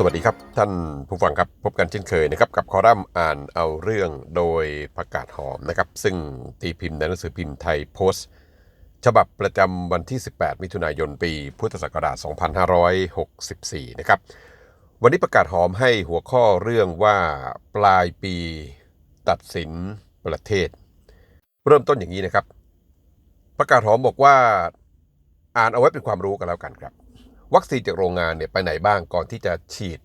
สวัสดีครับ ท่านผู้ฟังครับพบกันเช่นเคยนะครับกับคอลัมน์อ่านเอาเรื่องโดยประกาศหอมนะครับซึ่งตีพิมพ์ในหนังสือพิมพ์ไทยโพสต์ ฉบับประจำวันที่ 18 มิถุนายน ปีพุทธศักราช 2564 นะครับวันนี้ประกาศหอมให้หัวข้อเรื่องว่าปลายปีตัดสินประเทศ เริ่มต้นอย่างนี้นะครับ ประกาศหอมบอกว่าอ่านเอาไว้เป็นความรู้กันแล้วกันครับ วัคซีนจากโรงงานเนี่ยไปไหนบ้างก่อนที่จะฉีด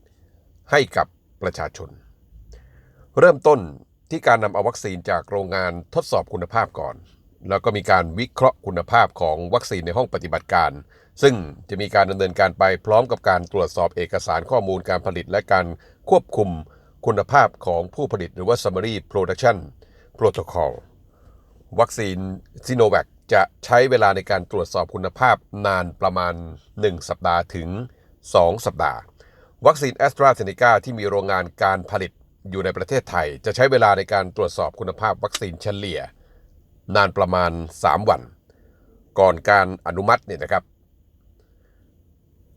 ให้กับประชาชน เริ่มต้นที่การนำเอาวัคซีนจากโรงงานทดสอบคุณภาพก่อน แล้วก็มีการวิเคราะห์คุณภาพของวัคซีนในห้องปฏิบัติการ ซึ่งจะมีการดำเนินการไปพร้อมกับการตรวจสอบเอกสารข้อมูลการผลิต และการควบคุมคุณภาพของผู้ผลิตหรือว่า Summary Production Protocol วัคซีนซีโนแวค จะใช้เวลาในการตรวจสอบคุณภาพนานประมาณ 1 สัปดาห์ถึง 2 สัปดาห์ วัคซีนแอสตราเซเนกาที่มีโรงงานการผลิตอยู่ในประเทศไทย จะใช้เวลาในการตรวจสอบคุณภาพวัคซีนเฉลี่ย นานประมาณ 3 วัน ก่อนการอนุมัติเนี่ยนะครับ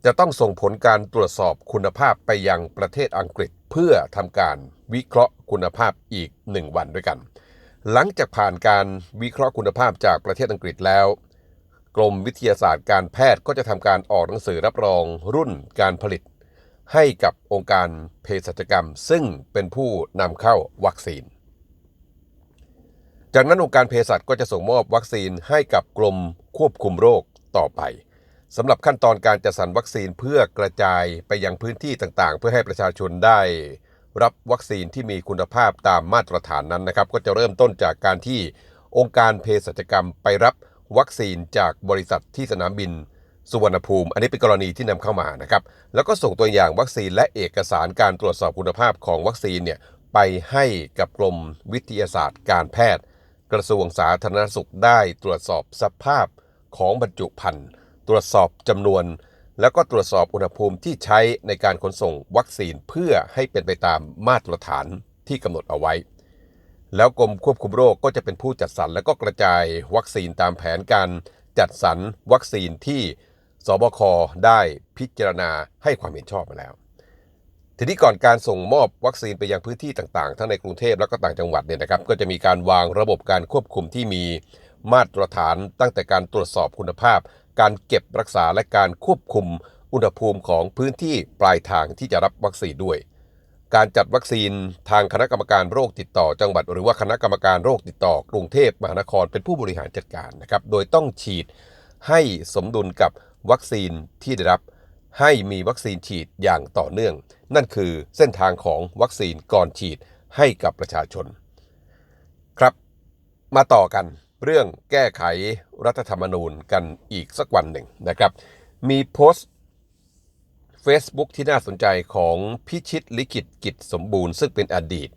จะต้องส่งผลการตรวจสอบคุณภาพไปยังประเทศอังกฤษ เพื่อทำการวิเคราะห์คุณภาพอีก 1 วันด้วยกัน หลังจากผ่านการวิเคราะห์คุณภาพจากประเทศอังกฤษแล้ว กรมวิทยาศาสตร์การแพทย์ก็จะทำการออกหนังสือรับรองรุ่นการผลิต ให้กับองค์การเภสัชกรรม ซึ่งเป็นผู้นำเข้าวัคซีน จากนั้นองค์การเภสัชก็จะส่งมอบวัคซีนให้กับกรมควบคุมโรคต่อไปสำหรับขั้นตอนการจัดสรรวัคซีนเพื่อกระจายไปยังพื้นที่ต่างๆ เพื่อให้ประชาชนได้ รับวัคซีนที่มีคุณภาพตามมาตรฐานนั้นนะครับก็จะเริ่มต้นจากการที่องค์การเภสัชกรรมไปรับวัคซีนจากบริษัทที่สนามบินสุวรรณภูมิ อันนี้เป็นกรณีที่นำเข้ามานะครับ แล้วก็ส่งตัวอย่างวัคซีนและเอกสารการตรวจสอบคุณภาพของวัคซีนเนี่ยไปให้กับกรมวิทยาศาสตร์การแพทย์ กระทรวงสาธารณสุขได้ตรวจสอบสภาพของบรรจุภัณฑ์ ตรวจสอบจำนวน แล้วก็ตรวจสอบอุณหภูมิที่ใช้ในการขนส่งวัคซีนเพื่อให้เป็นไปตามมาตรฐานที่กำหนดเอาไว้ แล้วกรมควบคุมโรคก็จะเป็นผู้จัดสรรและก็กระจายวัคซีนตามแผนการจัดสรรวัคซีนที่สบคได้พิจารณาให้ความเห็นชอบมาแล้ว ทีนี้ก่อนการส่งมอบวัคซีนไปยังพื้นที่ต่างๆ ทั้งในกรุงเทพและก็ต่างจังหวัดเนี่ยนะครับ ก็จะมีการวางระบบการควบคุมที่มีมาตรฐานตั้งแต่การตรวจสอบคุณภาพ การเก็บรักษาและการควบคุมอุณหภูมิของพื้นที่ปลายทางที่จะรับวัคซีนด้วย การจัดวัคซีนทางคณะกรรมการโรคติดต่อจังหวัด หรือว่าคณะกรรมการโรคติดต่อกรุงเทพมหานครเป็นผู้บริหารจัดการนะครับ โดยต้องฉีดให้สมดุลกับวัคซีนที่ได้รับ ให้มีวัคซีนฉีดอย่างต่อเนื่อง นั่นคือเส้นทางของวัคซีนก่อนฉีดให้กับประชาชน ครับ มาต่อกัน เรื่องแก้ไขรัฐธรรมนูญกันอีกสักวันหนึ่งนะครับ มีโพสต์ Facebook ที่น่าสนใจของพิชิตลิขิตกิจสมบูรณ์ ซึ่งเป็นอดีต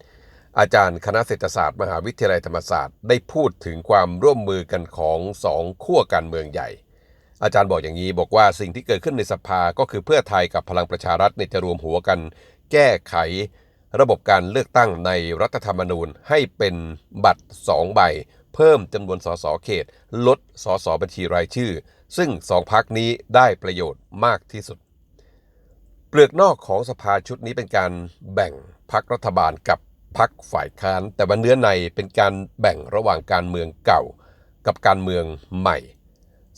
อาจารย์คณะเศรษฐศาสตร์ มหาวิทยาลัยธรรมศาสตร์ ได้พูดถึงความร่วมมือกันของสองขั้วการเมืองใหญ่ อาจารย์บอกอย่างนี้บอกว่าสิ่งที่เกิดขึ้นในสภาก็คือเพื่อไทยกับพลังประชารัฐในจะรวมหัวกัน แก้ไขระบบการเลือกตั้งในรัฐธรรมนูญให้เป็นบัตร 2 ใบ เพิ่มจำนวนสสเขต ลดสสบัญชีรายชื่อ ซึ่งสองพักนี้ได้ประโยชน์มากที่สุด เปลือกนอกของสภาชุดนี้เป็นการแบ่งพักรัฐบาลกับพักฝ่ายค้าน แต่ว่าเนื้อในเป็นการแบ่งระหว่างการเมืองเก่า กับการเมืองใหม่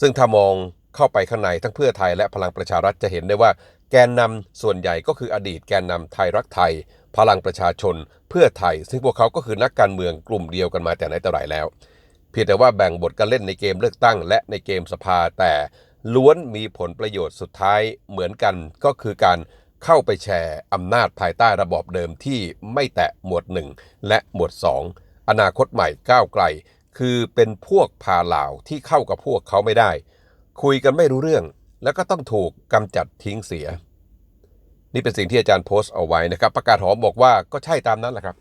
ซึ่งถ้ามองเข้าไปข้างในทั้งเพื่อไทยและพลังประชารัฐจะเห็นได้ว่า แกนนำส่วนใหญ่ก็คืออดีตแกนนำไทยรักไทย พลังประชาชน เพื่อไทย ซึ่งพวกเขาก็คือนักการเมืองกลุ่มเดียวกันมาแต่ไหนแต่ไรแล้ว เพียงแต่ว่าแบ่งบทการเล่นในเกมเลือกตั้ง และในเกมสภาแต่ล้วนมีผลประโยชน์สุดท้ายเหมือนกันก็คือการเข้าไปแชร์อำนาจภายใต้ระบอบเดิมที่ไม่แตะหมวด 1 และหมวด 2 อนาคตใหม่ก้าวไกล คือเป็นพวกพาเหล่าที่เข้ากับพวกเขาไม่ได้ คุยกันไม่รู้เรื่อง แล้วก็ต้องถูกกำจัดทิ้งเสีย นี่เป็นสิ่งที่อาจารย์โพสต์เอาไว้นะครับ ประกาศหอมบอกว่าก็ใช่ตามนั้นแหละครับ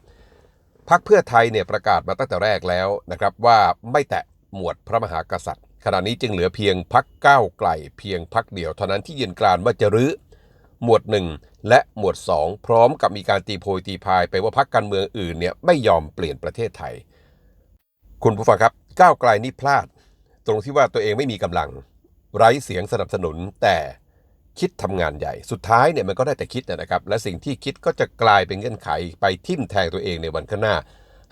พักเพื่อไทยเนี่ยประกาศมาตั้งแต่แรกแล้วนะครับว่าไม่แตะหมวดพระมหากษัตริย์ ขณะนี้จึงเหลือเพียงพักก้าวไกลเพียงพักเดียวเท่านั้นที่ยืนกรานว่าจะรื้อหมวด 1 และหมวด 2 พร้อมกับมีการตีโพยตีพายไปว่าพักการเมืองอื่นเนี่ยไม่ยอมเปลี่ยนประเทศไทย คุณผู้ฟังครับก้าวไกลนี่พลาด ตรงที่ว่าตัวเองไม่มีกำลัง ไร้เสียงสนับสนุนแต่คิดทำงานใหญ่ สุดท้ายเนี่ยมันก็ได้แต่คิดนะครับ และสิ่งที่คิดก็จะกลายเป็นเงื่อนไขไปทิ่มแทงตัวเองในวันข้างหน้า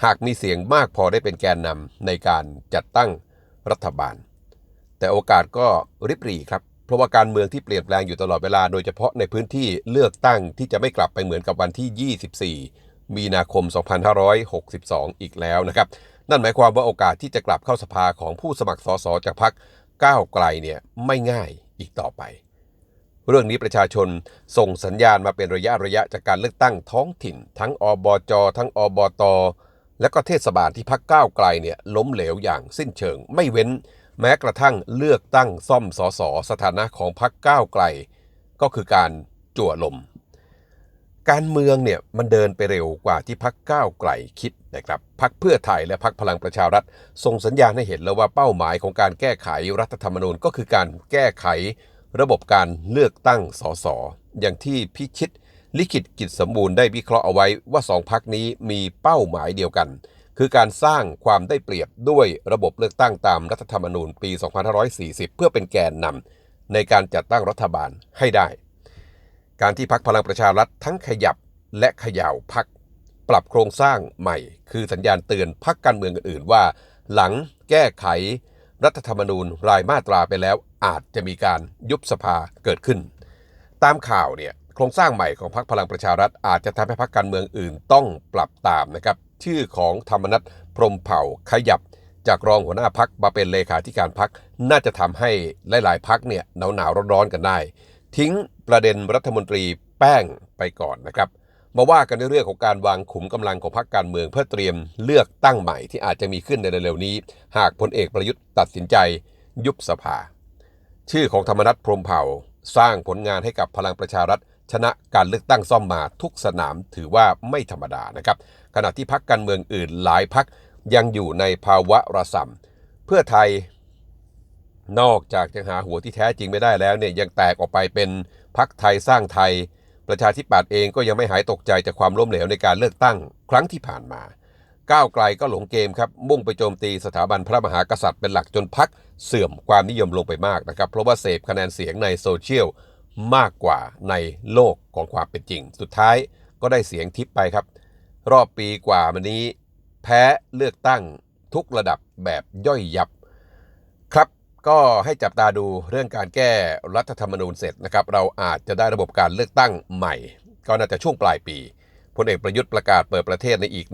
หากมีเสียงมากพอได้เป็นแกนนำในการจัดตั้งรัฐบาล แต่โอกาสก็ริบหรี่ครับ เพราะว่าการเมืองที่เปลี่ยนแปลงอยู่ตลอดเวลา โดยเฉพาะในพื้นที่เลือกตั้งที่จะไม่กลับไปเหมือนกับวันที่ 24 มีนาคม 2562 อีกแล้วนะครับ นั่นหมายความว่าโอกาสที่จะกลับเข้าสภาของผู้สมัครสสจากพรรค ก้าวไกลเนี่ยไม่ง่ายอีกต่อไป เรื่องนี้ประชาชนส่งสัญญาณมาเป็นระยะระยะจากการเลือกตั้งท้องถิ่น ทั้งอบจทั้งอบต และก็เทศบาลที่พักก้าวไกลเนี่ยล้มเหลวอย่างสิ้นเชิง ไม่เว้น แม้กระทั่งเลือกตั้งซ่อมสอสอสถานะของพักก้าวไกล ก็คือการจั่วลม การเมืองเนี่ยมันเดินไปเร็วกว่าที่พักก้าวไกลคิดนะครับพักเพื่อไทยและพักพลังประชารัฐ ส่งสัญญาณให้เห็นแล้วว่าเป้าหมายของการแก้ไขรัฐธรรมนูญก็คือการแก้ไขระบบการเลือกตั้งสสอย่างที่พิชิต ลิขิตกิจสมบูรณ์ได้วิเคราะห์เอาไว้ว่าสองพักนี้มีเป้าหมายเดียวกัน คือการสร้างความได้เปรียบด้วยระบบเลือกตั้งตามรัฐธรรมนูญปี 2540 เพื่อเป็นแกนนำในการจัดตั้งรัฐบาลให้ได้ การที่พักพลังประชารัฐทั้งขยับและขย่าพัก ปรับโครงสร้างใหม่ คือสัญญาณเตือนพักการเมืองอื่นๆว่า หลังแก้ไข รัฐธรรมนูญรายมาตราไปแล้วอาจจะมีการยุบสภาเกิดขึ้น ตามข่าวเนี่ยโครงสร้างใหม่ของพรรคพลังประชารัฐ อาจจะทำให้พรรคการเมืองอื่นต้องปรับตามนะครับชื่อของธรรมนัฐพรมเผ่าขยับ จากรองหัวหน้าพักมาเป็นเลขาธิการพักน่าจะทำให้หลาย ๆ พักเนี่ยหนาวหนาวๆร้อนๆกันได้ ทิ้ง ประเด็นรัฐมนตรีแป้งไปก่อนนะครับ มาว่ากันในเรื่องของการวางขุมกำลังของพรรคการเมือง เพื่อเตรียมเลือกตั้งใหม่ที่อาจจะมีขึ้นในเร็วๆนี้ หากพลเอกประยุทธ์ตัดสินใจยุบสภา ชื่อของธรรมนัฐพรมเผ่า สร้างผลงานให้กับพลังประชารัฐชนะการเลือกตั้งซ่อมมาทุกสนามถือว่าไม่ธรรมดานะครับ ขณะที่พักการเมืองอื่นหลายพักยังอยู่ในภาวะระส่ำเพื่อไทย นอกจากจะหาหัวที่แท้จริงไม่ได้แล้วเนี่ยยังแตกออกไปเป็นพักไทยสร้างไทย ประชาธิปัตย์เองก็ยังไม่หายตกใจจากความล้มเหลวในการเลือกตั้งครั้งที่ผ่านมา ก้าวไกลก็หลงเกมครับมุ่งไปโจมตีสถาบันพระมหากษัตริย์เป็นหลักจนพักเสื่อมความนิยมลงไปมากนะครับเพราะว่าเสพคะแนนเสียงในโซเชียลมากกว่าในโลกของความเป็นจริง สุดท้ายก็ได้เสียงทิปไปครับ รอบปีกว่ามานี้ แพ้เลือกตั้งทุกระดับแบบย่อยยับ ก็ให้จับตาดูเรื่องการแก้รัฐธรรมนูญเสร็จนะครับ เราอาจจะได้ระบบการเลือกตั้งใหม่ ก็น่าจะช่วงปลายปีพลเอกประยุทธ์ประกาศเปิดประเทศในอีก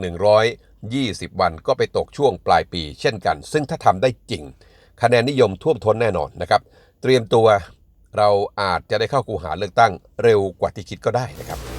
120 วันก็ไปตกช่วงปลายปี เช่นกัน ซึ่งถ้าทำได้จริง คะแนนนิยมท่วมท้นแน่นอนนะครับ เตรียมตัวเราอาจจะได้เข้ากูหาเลือกตั้งเร็วกว่าที่คิดก็ได้นะครับ